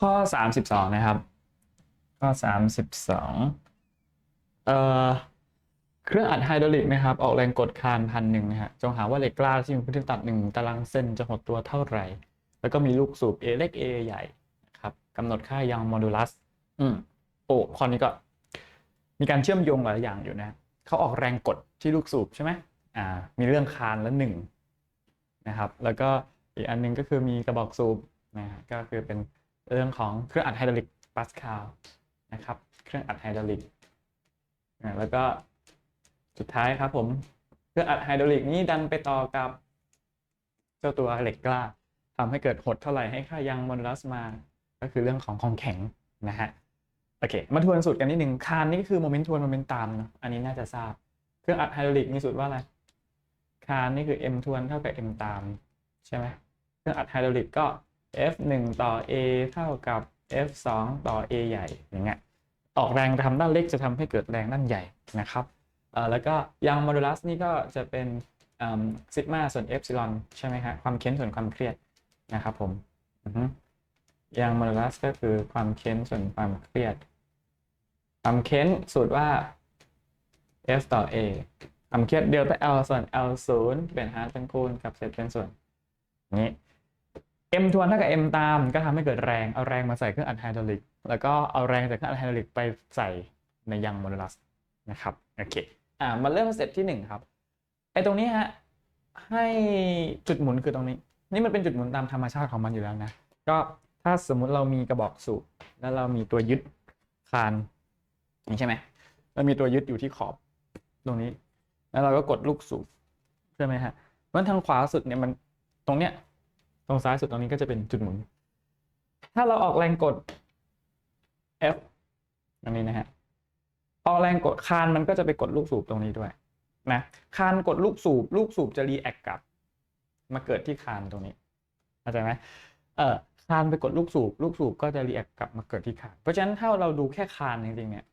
ข้อ32นะครับ ข้อ32เอ่อเครื่องอัดไฮดรอลิกนะครับ ออกแรงกดคานพันหนึ่งนะฮะจงหาว่าเหล็กกล้าที่มีพื้นที่ตัดหนึ่งตารางเส้นจะหดตัวเท่าไหร่ แล้วก็มีลูกสูบ A เล็ก A ใหญ่นะครับกำหนดค่ายังโมดูลัส อืมโอ้ข้อนี้ก็ มีการเชื่อมโยงหลายอย่างอยู่นะเขาออกแรงกดที่ลูกสูบใช่ไหมอ่า มีเรื่องคานและหนึ่งนะครับ แล้วก็อีกอันหนึงก็คือมีกระบอกสูบนะฮะก็คือเป็น เรื่องของเครื่องอัดไฮดรอลิกปาสคาลนะครับ เครื่องอัดไฮดรอลิกแล้วก็สุดท้ายครับผมเครื่องอัดไฮดรอลิกนี้ดันไปต่อกับ เจ้าตัวเหล็กกล้าทำให้เกิดหดเท่าไหร่ให้ค่ายังมดูลัสมา ก็คือเรื่องของความแข็งนะฮะโอเค มาทวนสูตรกันนิดหนึ่งคานนี่ก็คือโมเมนต์ทวนโมเมนต์ตามเนอะอันนี้น่าจะทราบ เครื่องอัดไฮดรอลิกมีสูตรว่าอะไรคานนี่คือ m ทวนเท่ากับ m ตามใช่ไหมเครื่องอัดไฮดรอลิกก็ f 1ต่อ a เท่ากับ f 2ต่อ a ใหญ่อย่างเงี้ยออกแรงทำด้านเล็กจะทำให้เกิดแรงด้านใหญ่นะครับเออแล้วก็ยังโมดูลัสนี่ก็จะเป็นซิกมาส่วนเอฟซิลอนใช่ไหมฮะความเค้นส่วนความเครียดนะครับผมยังโมดูลัสก็คือความเค้นส่วนความเครียด ความเค้นสูตรว่า f ต่อ a ความเครียดเดลต้า l ส่วน l 0เป็นหารเป็นคูณกับเศษเป็นส่วนนี้ m ทวนเท่ากับ m ตามก็ทำให้เกิดแรงเอาแรงมาใส่เครื่องอัดไฮดรอลิก แล้วก็เอาแรงจากเครื่องอัดไฮดรอลิกไปใส่ในยังโมดูลัสนะครับโอเคอ่ามาเริ่มสเต็ปที่หนึ่งครับไอตรงนี้ฮะให้จุดหมุนคือตรงนี้ นี่มันเป็นจุดหมุนตามธรรมชาติของมันอยู่แล้วนะ ก็ถ้าสมมุติเรามีกระบอกสูบแล้วเรามีตัวยึดคานนี่ใช่ไหมเรามีตัวยึดอยู่ที่ขอบตรงนี้ แล้วเราก็กดลูกสูบใช่ไหมฮะเพราะฉะนั้นทางขวาสุดเนี่ยมันตรงเนี้ย ตรงซ้ายสุดตรงนี้ก็จะเป็นจุดหมุน ถ้าเราออกแรงกด F อันนี้นะฮะ ออกแรงกดคานมันก็จะไปกดลูกสูบตรงนี้ด้วยนะคานกดลูกสูบ ลูกสูบจะรีแอคกลับ มาเกิดที่คานตรงนี้เข้าใจไหมเออคานไปกดลูกสูบ ลูกสูบก็จะรีแอคกลับมาเกิดที่คาน เพราะฉะนั้นถ้าเราดูแค่คานจริงๆเนี่ย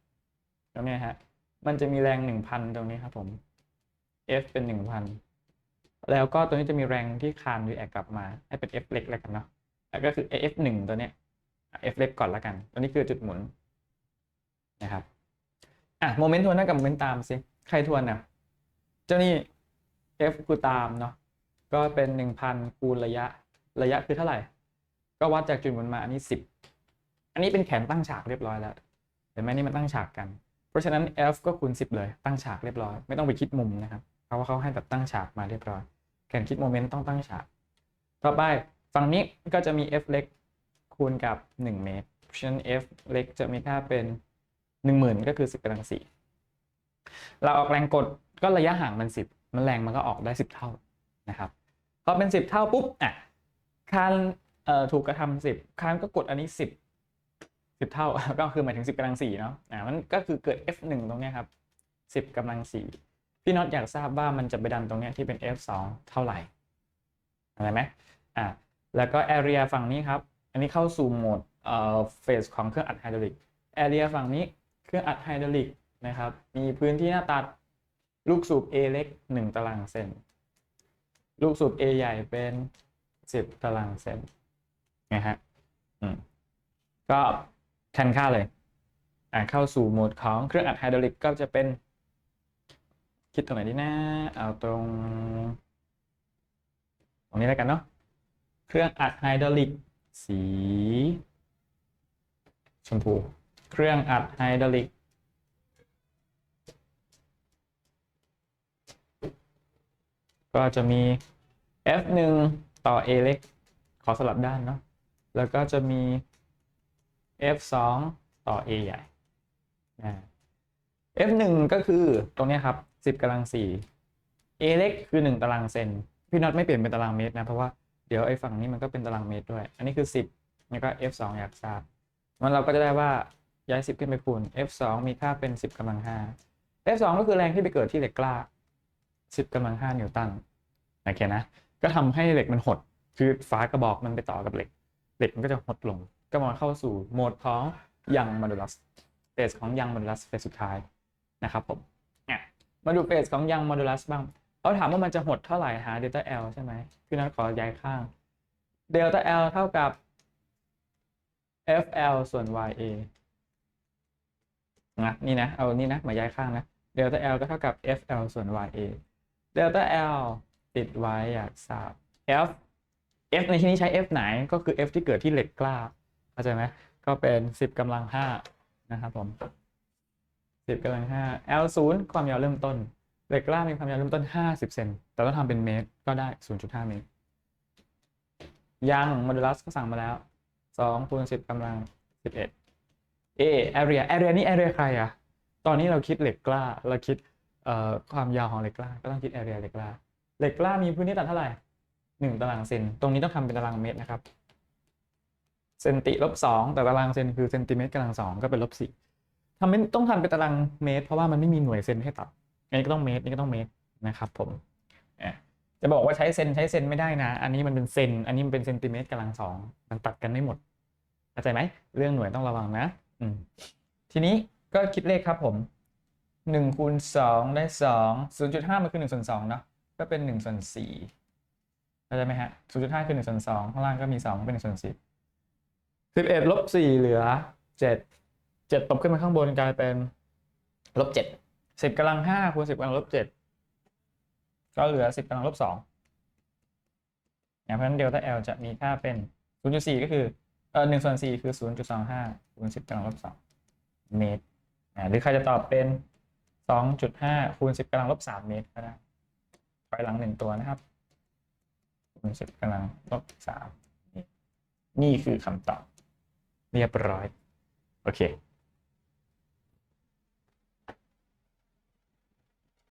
ตรงนี้ฮะ มันจะมีแรงหนึ่งพันตรงนี้ครับผม F เป็นหนึ่งพัน แล้วก็ตัวนี้จะมีแรงที่คานรีแอคกลับมา ให้เป็น F เล็กแล้วกันเนาะแล้วก็คือ F หนึ่งตัวเนี้ย F เล็กก่อนแล้วกัน ตัวนี้คือจุดหมุนนะครับอะโมเมนต์ทวนเท่ากับโมเมนต์ตามสิใครทวนอะเจ้านี่ F กูตามเนาะก็เป็นหนึ่งพันคูณระยะระยะคือเท่าไหร่ ก็วัดจากจุดหมุนมาอันนี้สิบอันนี้เป็นแขนตั้งฉากเรียบร้อยแล้วเห็นไหมนี่มันตั้งฉากกัน เพราะฉะนั้น F ก็คูณ10เลยตั้งฉากเรียบร้อย ไม่ต้องไปคิดมุมนะครับ เพราะว่าเขาให้แบบตั้งฉากมาเรียบร้อยแขนคิดโมเมนต์ต้องตั้งฉาก ต่อไปฝั่งนี้ก็จะมี F เล็กคูณกับ 1 เมตร เพราะฉะนั้น F เล็กจะมีค่าเป็น 10,000 ก็คือ 10กำลัง4เราออกแรงกดก็ระยะห่างมัน 10 มันแรงมันก็ออกได้ 10 เท่านะครับ พอเป็น 10 เท่าปุ๊บอะคานถูกกระทำ10คานก็กดอันนี้ 10 10 เท่า ก็คือหมายถึง 10กำลัง4เนาะอ่ามันก็คือเกิด F1 ตรงนี้ครับ 10กำลัง4 พี่น็อตอยากทราบว่ามันจะไปดันตรงนี้ที่เป็น F2 เท่าไหร่อะไรไหมอ่าแล้วก็ area ฝั่งนี้ครับ อันนี้เข้าสู่โหมดเอ่อเฟสของเครื่องอัดไฮดรอลิก area ฝั่งนี้เครื่องอัดไฮดรอลิกนะครับ มีพื้นที่หน้าตัดลูกสูบ A เล็ก 1 ตารางเซนลูกสูบ A ใหญ่เป็น 10 ตารางเซนนะฮะอืมก็แทนค่าเลยอ่าเข้าสู่โหมดของเครื่องอัดไฮดรอลิกก็จะเป็น คิดตรงไหนดีนะเอาตรง ตรงนี้แล้วกันเนาะเครื่องอัดไฮดรอลิกสี ชมพู เครื่องอัดไฮดรอลิกก็จะมี F1 ต่อ A เล็ก ขอสลับด้านเนาะแล้วก็จะมี F2 ต่อ A ใหญ่นะ F1 ก็คือตรงนี้ครับ 10กำลัง 4 A เล็กคือ 1 ตารางเซน พี่น็อตไม่เปลี่ยนเป็นตารางเมตรนะ เพราะว่าเดี๋ยวไอ้ฝั่งนี้มันก็เป็นตารางเมตรด้วย อันนี้คือ 10 แล้วก็ F2 อยากทราบมันเราก็จะได้ว่าย้าย 10 ขึ้นไปคูณ F2 มีค่าเป็น 10กำลัง 5 F2 ก็คือแรงที่ไปเกิดที่เหล็กกล้า 10กำลัง 5 นิวตันโอเคนะ ก็ทำให้เหล็กมันหด คือฝากระบอกมันไปต่อกับเหล็ก เหล็กมันก็จะหดลง ก็มาเข้าสู่โหมดของยังโมดูลัสเฟสของยังโมดูลัสเฟสสุดท้าย นะครับผมอะมาดูเฟสของยังโมดูลัสบ้างเขาถามว่ามันจะหดเท่าไหร่หาเดลต้า L ใช่ไหมพี่นัทขอย้ายข้างเดลต้า L เท่ากับ FL ส่วน YA นะนี่นะ เอานี่นะ มาย้ายข้างนะเดลต้า L ก็เท่ากับ FL ส่วน YA เดลต้า L ติดไว้อยากทราบ F F ในที่นี้ใช้ F ไหนก็คือ F ที่เกิดที่เหล็กกล้าเข้าใจไหมก็เป็น 10กำลัง5นะครับผม 10กำลัง5 L 0ความยาวเริ่มต้น เหล็กกล้ามีความยาวเริ่มต้น50เซนแต่ต้องทำเป็นเมตรก็ได้0.5เมตรยังโมดูลัสก็สั่งมาแล้ว2คูณ10กำลัง11 A area area นี่ area ใครอะตอนนี้เราคิดเหล็กกล้า เราคิดเอ่อความยาวของเหล็กกล้า ก็ต้องคิด area เหล็กกล้า เหล็กกล้ามีพื้นที่ตัดเท่าไหร่1ตารางเซน ตรงนี้ต้องทำเป็นตารางเมตรนะครับ เซนติลบสองแต่ตารางเซนคือเซนติเมตรกำลังสองก็เป็นลบสี่ ทำเป็นต้องทำเป็นตารางเมตร เพราะว่ามันไม่มีหน่วยเซนให้ตัด อันนี้ก็ต้องเมตร นี่ก็ต้องเมตรนะครับผมจะบอกว่าใช้เซนใช้เซนไม่ได้นะ อันนี้มันเป็นเซน อันนี้มันเป็นเซนติเมตรกำลังสอง มันตัดกันไม่หมดเข้าใจไหม เรื่องหน่วยต้องระวังนะ อืม ทีนี้ก็คิดเลขครับผมหนึ่งคูณสองได้สองศูนย์จุดห้ามันคือหนึ่งส่วนสองเนาะ ก็เป็นหนึ่งส่วนสี่เข้าใจไหมฮะศูนย์จุดห้าคือหนึ่งส่วนสองข้างล่างก็มีสองเป็นหนึ่งส่วนสิบสิบเอ็ดลบสี่เหลือเจ็ด เจ็ดตบขึ้นมาข้างบนกลายเป็นลบเจ็ดสิบกำลังห้าคูณสิบกำลังลบเจ็ดก็เหลือสิบกำลังลบสองเนี่ยเพราะฉะนั้นเดลต้า L จะมีค่าเป็นศูนย์จุดสี่ก็คือเออหนึ่งส่วนสี่คือศูนย์จุดสองห้าคูณสิบกำลังลบสองเมตรหรือใครจะตอบเป็นสองจุดห้าคูณสิบกำลังลบสามเมตรก็ได้ถอยหลังหนึ่งตัวนะครับคูณสิบกำลังลบสามนี่คือคำตอบ เรียบร้อย โอเค